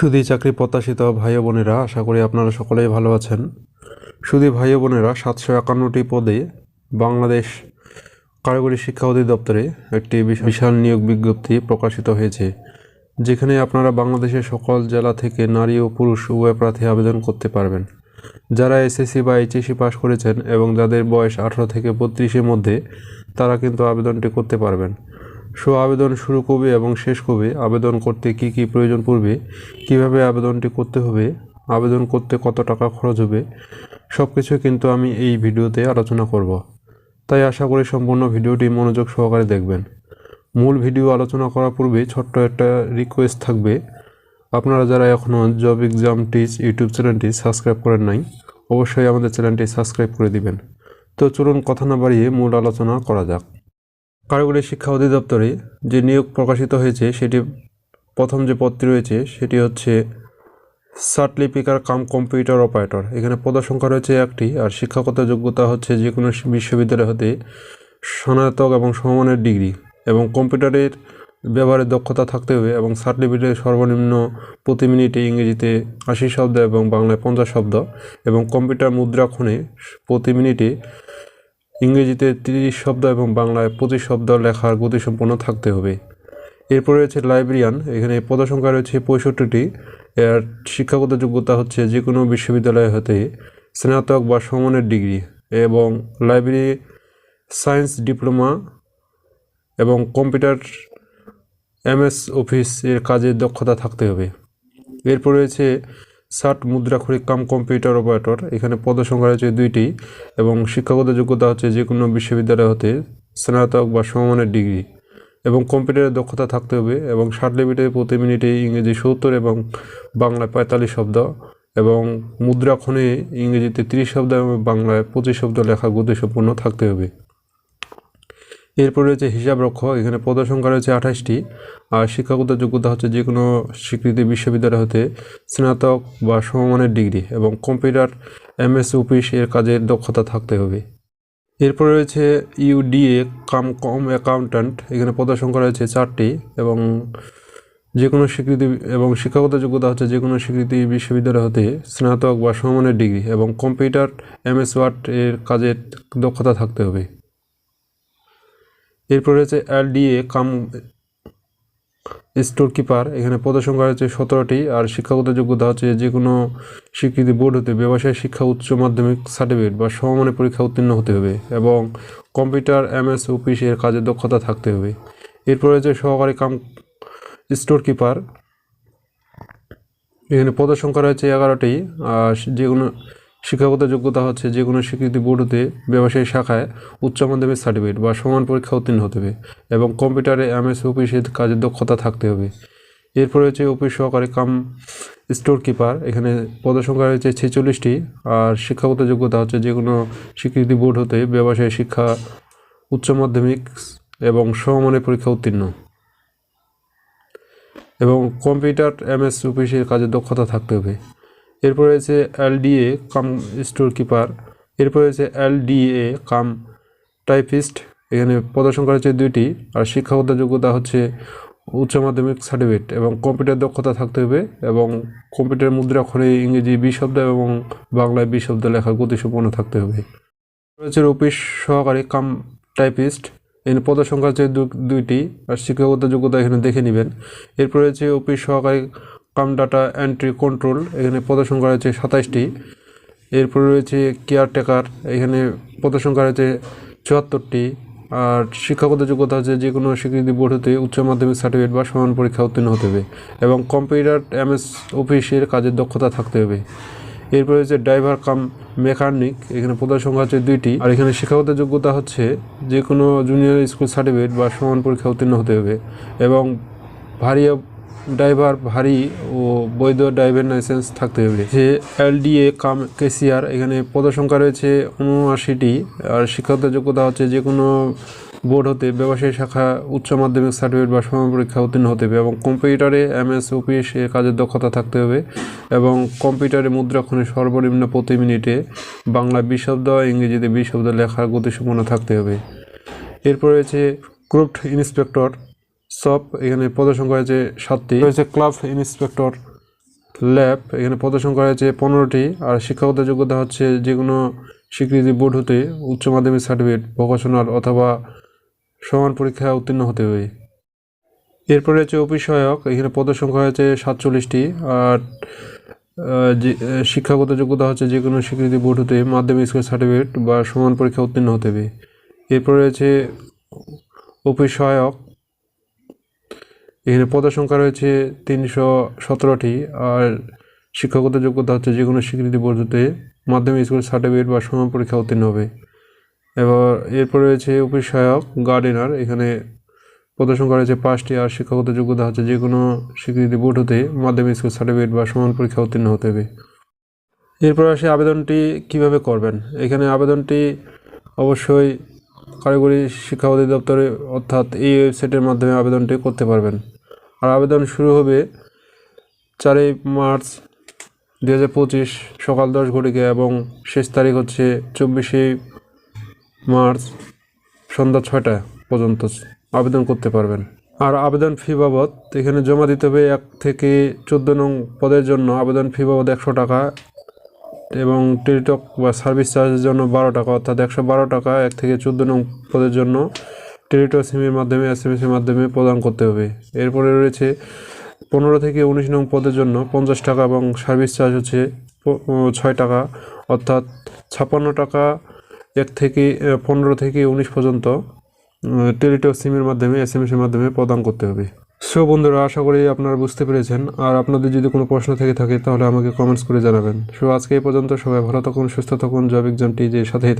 সুধী চাকরি প্রত্যাশিত ভাই বোনেরা, আশা করি আপনারা সকলেই ভালো আছেন। সুধী ভাই বোনেরা, সাতশো একান্নটি পদে বাংলাদেশ কারিগরি শিক্ষা অধিদপ্তরে একটি বিশা- বিশাল নিয়োগ বিজ্ঞপ্তি প্রকাশিত হয়েছে, যেখানে আপনারা বাংলাদেশের সকল জেলা থেকে নারী ও পুরুষ উভয় প্রার্থী আবেদন করতে পারবেন। যারা এসএসসি বা এইচএসসি পাশ করেছেন এবং যাদের বয়স আঠারো থেকে বত্রিশের মধ্যে, তারা কিন্তু আবেদনটি করতে পারবেন। সো আবেদন শুরু কবে এবং শেষ কবে আবেদন করতে কি কি প্রয়োজন পড়বে? কীভাবে আবেদনটি করতে হবে? আবেদন করতে কত টাকা খরচ হবে? সব কিছু কিন্তু আমি এই ভিডিওতে আলোচনা করব। তাই আশা করি সম্পূর্ণ ভিডিওটি মনোযোগ সহকারে দেখবেন। মূল ভিডিও আলোচনা করার পূর্বে ছোট্ট একটা রিকোয়েস্ট থাকবে। আপনারা যারা এখনও জব এক্সাম টিচ ইউটিউব চ্যানেলটি সাবস্ক্রাইব করেন নাই, অবশ্যই আমাদের চ্যানেলটি সাবস্ক্রাইব করে দিবেন। তো চলুন কথা না বাড়িয়ে মূল আলোচনা করা যাক। কারিগরি শিক্ষা অধিদপ্তরে যে নিয়োগ প্রকাশিত হয়েছে, সেটি প্রথম যে পদটি রয়েছে, সেটি হচ্ছে সার্টলিপিকার কাম কম্পিউটার অপারেটর। এখানে পদসংখ্যা রয়েছে একটি, আর শিক্ষাগত যোগ্যতা হচ্ছে যে কোনো বিশ্ববিদ্যালয় হতে স্নাতক এবং সমমানের ডিগ্রি। এবং কম্পিউটারের ব্যবহারের দক্ষতা থাকতে হবে এবং সার্টিফিকেটের সর্বনিম্ন প্রতি মিনিটে ইংরেজিতে আশি শব্দ এবং বাংলায় পঞ্চাশ শব্দ। এবং কম্পিউটার মুদ্রাক্ষণে প্রতি মিনিটে ইংরেজিতে তিরিশ শব্দ এবং বাংলায় পঁচিশ শব্দ লেখার গতিসম্পন্ন থাকতে হবে। এরপর রয়েছে লাইব্রেরিয়ান। এখানে পদসংখ্যা রয়েছে পঁয়ষট্টিটি। এর শিক্ষাগত যোগ্যতা হচ্ছে যে কোনো বিশ্ববিদ্যালয় হতে স্নাতক বা সমনের ডিগ্রি এবং লাইব্রেরি সায়েন্স ডিপ্লোমা এবং কম্পিউটার এমএস অফিস এর কাজের দক্ষতা থাকতে হবে। এরপর রয়েছে ষাট মুদ্রাক্ষরিক কাম কম্পিউটার অপারেটর। এখানে পদসংখ্যা রয়েছে দুইটি এবং শিক্ষাগত যোগ্যতা হচ্ছে যে কোনো বিশ্ববিদ্যালয় হতে স্নাতক বা সমমানের ডিগ্রি। এবং কম্পিউটারের দক্ষতা থাকতে হবে এবং ষাট লিমিটে প্রতি মিনিটে ইংরেজি সত্তর এবং বাংলায় পঁয়তাল্লিশ শব্দ এবং মুদ্রাক্ষণে ইংরেজিতে তিরিশ শব্দ এবং বাংলায় পঁচিশ শব্দ লেখা গতিসম্পন্ন থাকতে হবে। এরপর রয়েছে হিসাব রক্ষক, এখানে পদসংখ্যা রয়েছে আঠাশটি। আর শিক্ষাগত যোগ্যতা হচ্ছে যে কোনো স্বীকৃতি বিশ্ববিদ্যালয় হতে স্নাতক বা সমমানের ডিগ্রি এবং কম্পিউটার, এমএস অফিস এর কাজের দক্ষতা থাকতে হবে। এরপর রয়েছে ইউডিএ কাম কম অ্যাকাউন্ট্যান্ট, এখানে পদসংখ্যা রয়েছে চারটি এবং যে কোনো স্বীকৃতি এবং শিক্ষাগত যোগ্যতা হচ্ছে যে কোনো স্বীকৃতি বিশ্ববিদ্যালয় হতে স্নাতক বা সমমানের ডিগ্রি এবং কম্পিউটার, এমএস ওয়ার্ড এর কাজের দক্ষতা থাকতে হবে। এরপর রয়েছে এলডিএ, কাম স্টোর কিপার এখানে পদসংখ্যা রয়েছে সতেরোটি, আর শিক্ষাগত যোগ্যতা হচ্ছে যে কোনো স্বীকৃতি বোর্ড হতে ব্যবসায় শিক্ষা, উচ্চ মাধ্যমিক সার্টিফিকেট বা সমমানের পরীক্ষা উত্তীর্ণ হতে হবে এবং কম্পিউটার, এমএস, অফিস এর কাজের দক্ষতা থাকতে হবে। এরপর রয়েছে সহকারী কাম স্টোর কিপার এখানে পদসংখ্যা রয়েছে এগারোটি, আর যে কোনো শিক্ষাগত যোগ্যতা হচ্ছে যে কোনো স্বীকৃতি বোর্ড হতে ব্যবসায়ী শাখায় উচ্চ মাধ্যমিক সার্টিফিকেট বা সমান পরীক্ষা উত্তীর্ণ হতে হবে এবং কম্পিউটারে এমএস অফিসের কাজের দক্ষতা থাকতে হবে। এরপরে হচ্ছে অফিস সহকারী কাম স্টোর কিপার এখানে পদসংখ্যা রয়েছে ছেচল্লিশটি আর শিক্ষাগত যোগ্যতা হচ্ছে যে কোনো স্বীকৃতি বোর্ড হতে ব্যবসায়ী শিক্ষা, উচ্চ মাধ্যমিক এবং সমমানের পরীক্ষা উত্তীর্ণ। এবং কম্পিউটার এমএস অফিসের কাজের দক্ষতা থাকতে হবে। এরপর রয়েছে এলডিএ, কাম স্টোর কিপার এরপর রয়েছে এলডিএ, কাম টাইপিস্ট। এখানে পদসংখ্যা হচ্ছে দুইটি। আর শিক্ষাগত যোগ্যতা হচ্ছে উচ্চ মাধ্যমিক সার্টিফিকেট এবং কম্পিউটার দক্ষতা থাকতে হবে এবং কম্পিউটার মুদ্রাক্ষরে ইংরেজি বিশ শব্দ এবং বাংলায় বিশ শব্দ লেখার গতিসম্পন্ন থাকতে হবে। রয়েছে অফিস সহকারী কাম টাইপিস্ট। এখানে পদসংখ্যা হচ্ছে দুইটি। আর শিক্ষাগত যোগ্যতা এখানে দেখে নেবেন। এরপর রয়েছে অফিস সহকারী কাম ডাটা এন্ট্রি কন্ট্রোল, এখানে প্রদর্শন করা হয়েছে সাতাশটি এরপরে রয়েছে কেয়ারটেকার, এখানে প্রদর্শন করা হয়েছে চুয়াত্তরটি। আর শিক্ষাগত যোগ্যতা হচ্ছে যে কোনো স্বীকৃতি বোর্ড হতে উচ্চ মাধ্যমিক সার্টিফিকেট বা সমান পরীক্ষা উত্তীর্ণ হতে হবে এবং কম্পিউটার এমএস অফিসের কাজের দক্ষতা থাকতে হবে। এরপর হচ্ছে ড্রাইভার কাম মেকানিক এখানে পদের সংখ্যা হচ্ছে দুইটি। আর এখানে শিক্ষাগত যোগ্যতা হচ্ছে যে কোনো জুনিয়র স্কুল সার্টিফিকেট বা সমান পরীক্ষা উত্তীর্ণ হতে হবে এবং ভারী ড্রাইভার ভারী ও বৈধ ড্রাইভিং লাইসেন্স থাকতে হবে। যে এলডিএ কাম কেসিআর, এখানে পদসংখ্যা রয়েছে উনআশিটি আর শিক্ষাগত যোগ্যতা হচ্ছে যে কোনো বোর্ড হতে ব্যবসায়ী শাখা, উচ্চ মাধ্যমিক সার্টিফিকেট বা সমান পরীক্ষা উত্তীর্ণ হতে হবে এবং কম্পিউটারে এমএস অফিস এর কাজের দক্ষতা থাকতে হবে এবং কম্পিউটারে মুদ্রাক্ষণে সর্বনিম্ন প্রতি মিনিটে বাংলা বিশ শব্দ, ইংরেজিতে বিশ শব্দ লেখার গতিসম্পন্ন থাকতে হবে। এরপর রয়েছে ক্রুপ্ট ইন্সপেক্টর। সব, এখানে পদসংখ্যা রয়েছে সাতটি। রয়েছে ক্লাব ইন্সপেক্টর ল্যাব, এখানে প্রদর্শন করা হয়েছে পনেরোটি। আর শিক্ষাগত যোগ্যতা হচ্ছে যে কোনো স্বীকৃতি বোর্ড হতে উচ্চ মাধ্যমিক সার্টিফিকেট ভোকেশনাল অথবা সমান পরীক্ষা উত্তীর্ণ হতে হবে। এরপরে হচ্ছে অফিস সহায়ক এখানে প্রদর্শন করা হয়েছে সাতচল্লিশটি। আর যে শিক্ষাগত যোগ্যতা হচ্ছে যে কোনো স্বীকৃতি বোর্ড হতে মাধ্যমিক স্কুল সার্টিফিকেট বা সমান পরীক্ষা উত্তীর্ণ হতে হবে। এরপরে রয়েছে অফিস সহায়ক এখানে প্রদর্শন করা রয়েছে তিনশো সতেরোটি, আর শিক্ষাগত যোগ্যতা হচ্ছে যে কোনো স্বীকৃতি বোর্ড হতে মাধ্যমিক স্কুল সার্টিফিকেট বা সমান পরীক্ষা উত্তীর্ণ হবে। এবার এরপরে রয়েছে অফিস সহায়ক গার্ডেনার এখানে প্রদর্শন করা হয়েছে পাঁচটি, আর শিক্ষাগত যোগ্যতা হচ্ছে যে কোনো স্বীকৃতি বোর্ড হতে মাধ্যমিক স্কুল সার্টিফিকেট বা সমান পরীক্ষা উত্তীর্ণ হতে হবে। এরপর আসে আবেদনটি কীভাবে করবেন? এখানে আবেদনটি অবশ্যই কারিগরি শিক্ষা অধিদপ্তরে, অর্থাৎ এই ওয়েবসাইটের মাধ্যমে আবেদনটি করতে পারবেন। আর আবেদন শুরু হবে চারই মার্চ দু পঁচিশ সকাল দশ ঘটিকে এবং শেষ তারিখ হচ্ছে চব্বিশে মার্চ সন্ধ্যা ছয়টা পর্যন্ত আবেদন করতে পারবেন। আর আবেদন ফি বাবদ এখানে জমা দিতে হবে এক থেকে চোদ্দ নং পদের জন্য। আবেদন ফি বাবদ একশো টাকা। এবং টেলিটক বা সার্ভিস চার্জের জন্য বারো টাকা, অর্থাৎ একশো বারো টাকা, এক থেকে চোদ্দ নং পদের জন্য টেলিটক সিমের মাধ্যমে এস এম এসের মাধ্যমে প্রদান করতে হবে। এরপরে রয়েছে পনেরো থেকে উনিশ নং পদের জন্য পঞ্চাশ টাকা এবং সার্ভিস চার্জ হচ্ছে ছয় টাকা, অর্থাৎ ছাপ্পান্ন টাকা এক থেকে পনেরো থেকে উনিশ পর্যন্ত টেলিটক সিমের মাধ্যমে এস এম এসের মাধ্যমে প্রদান করতে হবে। সো বন্ধুরা, আশা করি আপনারা বুঝতে পেরেছেন। আর আপনাদের যদি কোনো প্রশ্ন থেকে থাকে, তাহলে আমাকে কমেন্টস করে জানাবেন। সো আজকে এই পর্যন্ত সবাই ভালো থাকুন, সুস্থ থাকুন। জব এক্সামটি যে সাথেই থাকুন।